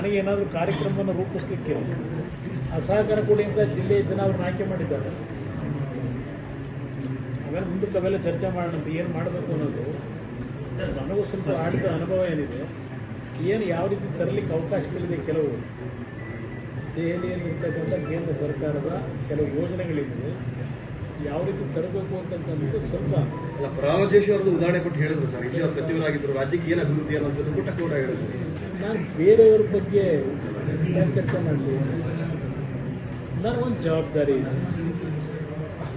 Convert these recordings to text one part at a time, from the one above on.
ನನಗೇನಾದರೂ ಕಾರ್ಯಕ್ರಮವನ್ನು ರೂಪಿಸ್ಲಿಕ್ಕೆ ಅಸಹಕಾರ ಕೂಡಿಯಿಂದ ಜಿಲ್ಲೆಯ ಜನ ಅವ್ರನ್ನ ಆಯ್ಕೆ ಮಾಡಿದ್ದಾರೆ. ಆಮೇಲೆ ಮುಂದಕ್ಕೆ ಅವೆಲ್ಲ ಚರ್ಚೆ ಮಾಡೋಣ ಏನು ಮಾಡಬೇಕು ಅನ್ನೋದು. ನನಗೂ ಸ್ವಲ್ಪ ಆಡಿದ ಅನುಭವ ಏನಿದೆ. ಏನು ಯಾವ ರೀತಿ ತರಲಿಕ್ಕೆ ಅವಕಾಶಗಳಿದೆ ಕೆಲವು ದೆಹಲಿಯಲ್ಲಿ ಇರ್ತಕ್ಕಂಥ ಕೇಂದ್ರ ಸರ್ಕಾರದ ಕೆಲವು ಯೋಜನೆಗಳಿದೆ ಯಾವ ರೀತಿ ತರಬೇಕು ಅಂತಕ್ಕಂಥದ್ದು ಸ್ವಲ್ಪ ಅಲ್ಲ ಪ್ರಹ್ಲಾದ್ ಜೋಶಿ ಅವರದ್ದು ಉದಾಹರಣೆ ಕೊಟ್ಟು ಹೇಳಿದ್ರು ಸರ್. ಇಲ್ಲಿ ಸಚಿವರಾಗಿದ್ದರು ರಾಜ್ಯಕ್ಕೆ ಏನು ಅಭಿವೃದ್ಧಿ ಅನ್ನೋದನ್ನು ಪುಟ್ಟ ಕೂಡ ಹೇಳಿದ್ರು. ನಾನು ಬೇರೆಯವ್ರ ಬಗ್ಗೆ ಚರ್ಚೆ ಮಾಡಲಿ? ನನಗೊಂದು ಜವಾಬ್ದಾರಿ ಇದೆ.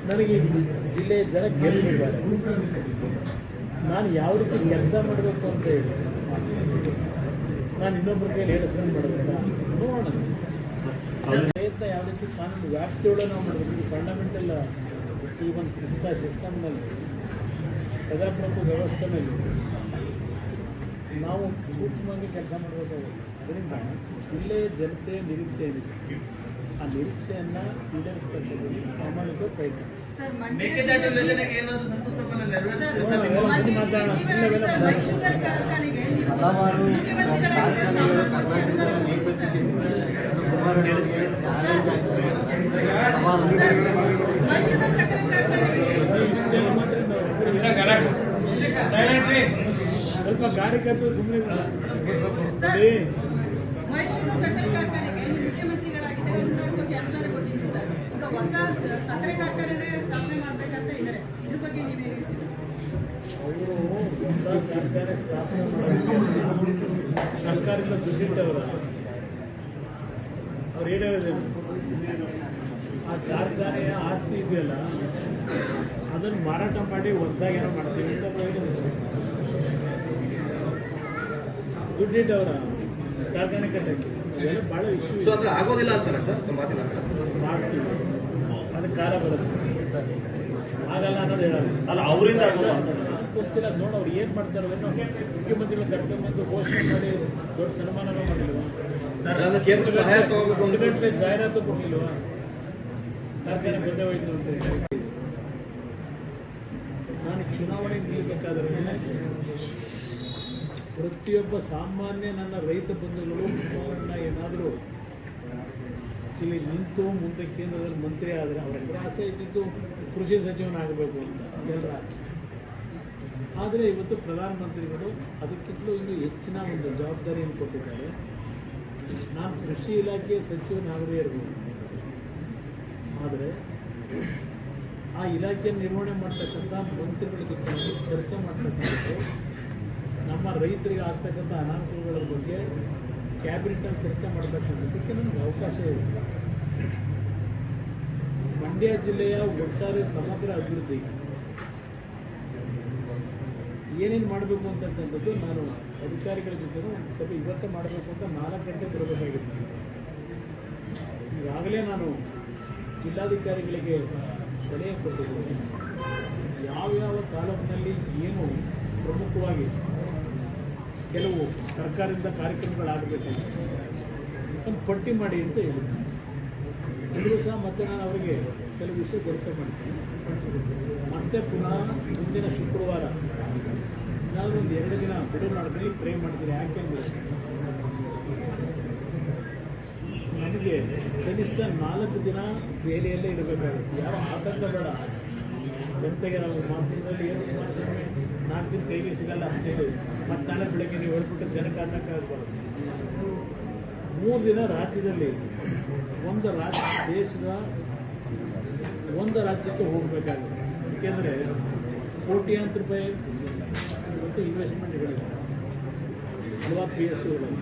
ನನಗೆ ಜಿಲ್ಲೆಯ ಜನ ಗೆಲ್ಲಿಸಿದ್ದಾರೆ ನಾನು ಯಾವ ರೀತಿ ಕೆಲಸ ಮಾಡಬೇಕು ಅಂತ ಹೇಳಿ ನಾನು ಇನ್ನೊಬ್ಬರ ಕೈಯಲ್ಲಿ ಹೇಳಿಸ್ಕೊಂಡು ಮಾಡಬೇಕಾ ನೋಡೋಣ. ಪ್ರಯತ್ನ ಯಾವ ರೀತಿ ಕಾನೂನು ವ್ಯಾಪ್ತಿಯೊಳಗೆ ನಾವು ಮಾಡಬೇಕು? ಫಂಡಮೆಂಟಲ್ ಈ ಒಂದು ಸಿಸ್ಟ ಸಿಸ್ಟಮ್ನಲ್ಲಿ ಪ್ರಜಾಪ್ರಭುತ್ವ ವ್ಯವಸ್ಥೆನಲ್ಲಿ ನಾವು ಸೂಕ್ಷ್ಮವಾಗಿ ಕೆಲಸ ಮಾಡಬೇಕಾಗುತ್ತೆ. ಅದರಿಂದ ಜಿಲ್ಲೆಯ ಜನತೆ ನಿರೀಕ್ಷೆ ಏನಿದೆ? ಆ ನಿರೀಕ್ಷೆಯನ್ನು ಈಡೇರಿಸ್ತಕ್ಕಂಥದ್ದು ಪ್ರಾಮಾಣಿಕ ಪ್ರಯತ್ನ. ಸರ್ ಮಂಡ್ಯ ಮೇಕೆದಾಟು ಯೋಜನೆಗೆ ಏನಾದರೂ ಶಂಕುಸ್ಥಾಪನೆ ನೆರವೇರಿಸಿದ್ರೆ ನೋಡೋಣ, ಸರ್ ನಿಮ್ಮ- ಅದನ್ನ ಮಂಡ್ಯ ಮಾತಾಡೋಣ. ಜೀವ ಇಲ್ಲವೆಲ್ಲ ಸರ್, ಮಾತಾಡೋಣ. ಮೈಸೂರು ಕಾರ್ಖಾನೆಗೆ ನೀವು ಮುಖ್ಯಮಂತ್ರಿಗಳಾಗಿದ್ದ ಸಾವಿರದ ಕೋಟಿ ಅನುದಾನ ಕೊಟ್ಟಿದ್ದು ಸರ್. ಸರ್, ಮೈಸೂರು ಸಕ್ಕರೆ ಕಾರ್ಖಾನೆಗೆ ಇಷ್ಟೆಲ್ಲ ಮಾತ್ರ ನಾವು ಸ್ವಲ್ಪ ಗಾಡಿ ಕತ್ತು ಸುಮ್ಮನೆ ಮೈಸೂರು ಸಕ್ಕರೆ ಕಾರ್ಖಾನೆಗೆ ಮುಖ್ಯಮಂತ್ರಿಗಳಾಗಿದ್ದರೆ ಕೋಟಿ ಅನುದಾನ ಸರ್. ಈಗ ಹೊಸ ಸ- ಸಕ್ಕರೆ ಕಾರ್ಖಾನೆ ಸ್ಥಾಪನೆ ಮಾಡ್ಬೇಕಂತ ಇದ್ದಾರೆ. ಇದ್ರ ಬಗ್ಗೆ ನೀವೇನು ಹೇಳ್ತೀರಿ? ಅವರು ಹೊಸ ಕಾರ್ಖಾನೆ ಸ್ಥಾಪನೆ ಮಾಡೋದಕ್ಕೆ ಸರ್ಕಾರದಿಂದ ದುಡ್ಡಿಟ್ಟವರ ಅವ್ರು ಏನು ಆ ಕಾರ್ಖಾನೆಯ ಆಸ್ತಿ ಇದೆಯಲ್ಲ ಅದನ್ನು ಮಾರಾಟ ಮಾಡಿ ಹೊಸದಾಗಿ ಏನೋ ಮಾಡ್ತೀವಿ ಅಂತ ದುಡ್ಡಿಟ್ಟವರ ಕಾರ್ಖಾನೆ ಕಟ್ಟಕ್ಕೆ. ಇವೆಲ್ಲ ಭಾಳ ಇಶ್ಯೂ ಸೊ ಅಂದ್ರೆ ಆಗೋದಿಲ್ಲ ಅಂತಾರೆ ಸರ್? ಮಾಡ್ತೀವಿ ಅದಕ್ಕೆ ಖಾರ ಬರುತ್ತೆ ಆಗಲ್ಲ ಅನ್ನೋದು ಹೇಳಲ್ಲ. ಅಲ್ಲ ಅವರಿಂದ ಆಗೋಲ್ಲ ಅಂತ ಸರ್. ನನಗ್ ಗೊತ್ತಿಲ್ಲ. ನೋಡಿ ಅವ್ರು ಏನು ಮಾಡ್ತಾರೆ ಮುಖ್ಯಮಂತ್ರಿಗಳು ಕರ್ಕೊಂಡ್ಬಂದು ಘೋಷಣೆ ಮಾಡಿ ದೊಡ್ಡ ಸನ್ಮಾನ ಮಾಡಿಲ್ವಾ? ಜಾಹೀರಾತು ಕೊಟ್ಟಿಲ್ವಾ ಕಾರ್ಖಾನೆ ಬಂದೇ ಹೋಯ್ತು ಅಂತ ಚುನಾವಣೆ ನಿಲ್ಲಬೇಕಾದ್ರೆ ಪ್ರತಿಯೊಬ್ಬ ಸಾಮಾನ್ಯ ನನ್ನ ರೈತ ಬಂಧುಗಳು ಅವರನ್ನ ಏನಾದರೂ ಇಲ್ಲಿ ನಿಂತು ಮುಂದೆ ಕೇಂದ್ರದಲ್ಲಿ ಮಂತ್ರಿ ಆದರೆ ಅವರೆಲ್ಲರ ಆಸೆ ಇದ್ದಿದ್ದು ಕೃಷಿ ಸಚಿವನಾಗಬೇಕು ಅಂತ ಎಲ್ಲರ ಆದರೆ ಇವತ್ತು ಪ್ರಧಾನಮಂತ್ರಿಗಳು ಅದಕ್ಕಿಂತಲೂ ಇನ್ನೂ ಹೆಚ್ಚಿನ ಒಂದು ಜವಾಬ್ದಾರಿಯನ್ನು ಕೊಟ್ಟಿದ್ದಾರೆ. ನಾನು ಕೃಷಿ ಇಲಾಖೆಯ ಸಚಿವನಾಗದೇ ಇರ್ಬೋದು ಆದರೆ ಆ ಇಲಾಖೆ ನಿರ್ವಹಣೆ ಮಾಡ್ತಕ್ಕಂಥ ಮಂತ್ರಿಗಳ ಜೊತೆ ಚರ್ಚೆ ಮಾಡ್ತಕ್ಕಂಥದ್ದು. ನಮ್ಮ ರೈತರಿಗೆ ಆಗ್ತಕ್ಕಂಥ ಅನಾನುಕೂಲಗಳ ಬಗ್ಗೆ ಕ್ಯಾಬಿನೆಟಲ್ಲಿ ಚರ್ಚೆ ಮಾಡ್ತಕ್ಕಂಥದ್ದಕ್ಕೆ ನಮಗೆ ಅವಕಾಶ ಇದೆ. ಮಂಡ್ಯ ಜಿಲ್ಲೆಯ ಒಟ್ಟಾರೆ ಸಮಗ್ರ ಅಭಿವೃದ್ಧಿ. ಏನೇನು ಮಾಡಬೇಕು ಅಂತಕ್ಕಂಥದ್ದು ನಾನು ಅಧಿಕಾರಿಗಳ ಜೊತೆ ಒಂದು ಸಭೆ ಇವತ್ತೇ ಮಾಡಬೇಕು ಅಂತ ನಾಲ್ಕು ಗಂಟೆ ಬರಬೇಕಾಗಿತ್ತು. ಈಗಾಗಲೇ ನಾನು ಜಿಲ್ಲಾಧಿಕಾರಿಗಳಿಗೆ ಸಲಹೆ ಕೊಟ್ಟಿದ್ದರು ಯಾವ್ಯಾವ ತಾಲೂಕಿನಲ್ಲಿ ಏನು ಪ್ರಮುಖವಾಗಿ ಕೆಲವು ಸರ್ಕಾರದಿಂದ ಕಾರ್ಯಕ್ರಮಗಳಾಗಬೇಕು. ಒಂದು ಪಟ್ಟಿ ಮಾಡಿ ಅಂತ ಹೇಳಿದ್ದೆ. ಅಂದರೂ ಸಹ ಮತ್ತೆ ನಾನು ಅವರಿಗೆ ಕೆಲವು ವಿಷಯ ಚರ್ಚೆ ಮಾಡ್ತೀನಿ. ಮತ್ತೆ ಪುನಃ ಮುಂದಿನ ಶುಕ್ರವಾರ ನಾನು ಒಂದು ಎರಡು ದಿನ ಬಿಡುಗಡೆ ಮಾಡ್ತೀನಿ ಪ್ರೇ ಮಾಡ್ತೀನಿ. ಯಾಕೆ ಅಂದರೆ ನನಗೆ ಕನಿಷ್ಠ ನಾಲ್ಕು ದಿನ ಬೇಲಿಯಲ್ಲೇ ಇರಬೇಕಾಗುತ್ತೆ ಯಾವ ಆತಂಕ ಬೇಡ. ಜನತೆಗೆ ನಾವು ಮಾತಿನಲ್ಲಿ ಏನು ಮಾಡಿಸಿದ್ರೆ ನಾಲ್ಕು ದಿನ ಕೈಗೆ ಸಿಗಲ್ಲ ಅಂತೇಳಿ ಮತ್ತೆ ನಾಳೆ ಬೆಳಗ್ಗೆ ನೀವು ಹೇಳ್ಬಿಟ್ಟು ಜನಕ್ಕೆ ಆತಂಕ ಆಗ್ಬಾರ್ದು ಮೂರು ದಿನ ರಾಜ್ಯದಲ್ಲಿ ಒಂದು ರಾಜ್ಯ ದೇಶದ ಒಂದು ರಾಜ್ಯಕ್ಕೆ ಹೋಗಬೇಕಾಗುತ್ತೆ. ಏಕೆಂದರೆ ಕೋಟ್ಯಾಂತರ ರೂಪಾಯಿ ಇವತ್ತು ಇನ್ವೆಸ್ಟ್ಮೆಂಟ್ಗಳಿದೆ ಅಲ್ವಾ ಪಿ ಎಸ್ ಯುಗಳಲ್ಲಿ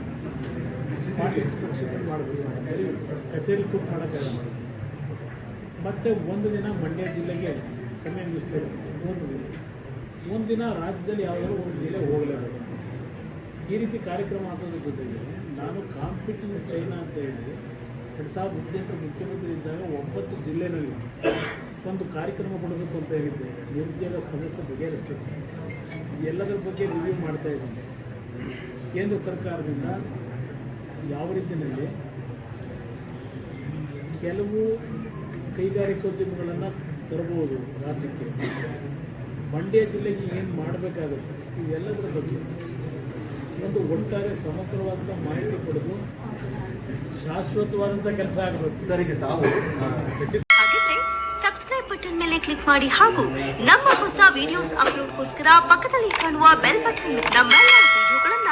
ಕಚೇರಿ ಕೂತ್ ಮಾಡೋಕೆ ಮತ್ತು ಒಂದು ದಿನ ಮಂಡ್ಯ ಜಿಲ್ಲೆಗೆ ಸಮಯ ಮೀಸಲಿರುತ್ತೆ ಒಂದು ದಿನ. ಒಂದು ದಿನ ರಾಜ್ಯದಲ್ಲಿ ಯಾವುದಾದ್ರು ಒಂದು ಜಿಲ್ಲೆ ಹೋಗಲೇಬೇಕು ಈ ರೀತಿ ಕಾರ್ಯಕ್ರಮ ಆಗೋದ್ರ ಜೊತೆಗೆ ನಾನು ಕಾಂಪಿಟಿಂಗ್ ಚೈನಾ ಅಂತ ಹೇಳಿ ಎರಡು ಸಾವಿರದ ಹದಿನೆಂಟು ಮುಖ್ಯಮಂತ್ರಿ ಇದ್ದಾಗ ಒಂಬತ್ತು ಜಿಲ್ಲೆನಲ್ಲಿ ಒಂದು ಕಾರ್ಯಕ್ರಮ ಕೊಡಬೇಕು ಅಂತ ಹೇಳಿದ್ದೆ. ನಿರುದ್ಯೋಗ ಸಮಸ್ಯೆ ಬಗೆಹರಿಸಬೇಕು. ಎಲ್ಲದರ ಬಗ್ಗೆ ರಿವ್ಯೂ ಮಾಡ್ತಾ ಇದ್ದೀನಿ. ಕೇಂದ್ರ ಸರ್ಕಾರದಿಂದ ಯಾವ ರೀತಿಯಲ್ಲಿ ಕೆಲವು ಕೈಗಾರಿಕೋದ್ಯಮಗಳನ್ನು ತರಬಹುದು ರಾಜ್ಯಕ್ಕೆ? ಮಂಡ್ಯ ಜಿಲ್ಲೆಗೆ ಏನು ಮಾಡಬೇಕಾಗುತ್ತೆ? ಇವೆಲ್ಲದರ ಬಗ್ಗೆ ಒಂದು ಒಟ್ಟಾರೆ ಸಮಗ್ರವಾದ ಮಾಹಿತಿ ಪಡೆದು ಶಾಶ್ವತವಾದಂಥ ಕೆಲಸ ಆಗಬೇಕು. ಸರಿಗೆ ತಾವು ಆ, ಹಾಗಿದ್ರೆ ಸಬ್ಸ್ಕ್ರೈಬ್ ಬಟನ್ ಮೇಲೆ ಕ್ಲಿಕ್ ಮಾಡಿ ಹಾಗೂ ನಮ್ಮ ಹೊಸ ವಿಡಿಯೋಸ್ ಅಪ್ಲೋಡ್ಗೋಸ್ಕರ ಪಕ್ಕದಲ್ಲಿ ಕಾಣುವ ಬೆಲ್ ಬಟನ್ ನಮ್ಮೆಲ್ಲ ವಿಡಿಯೋಗಳನ್ನ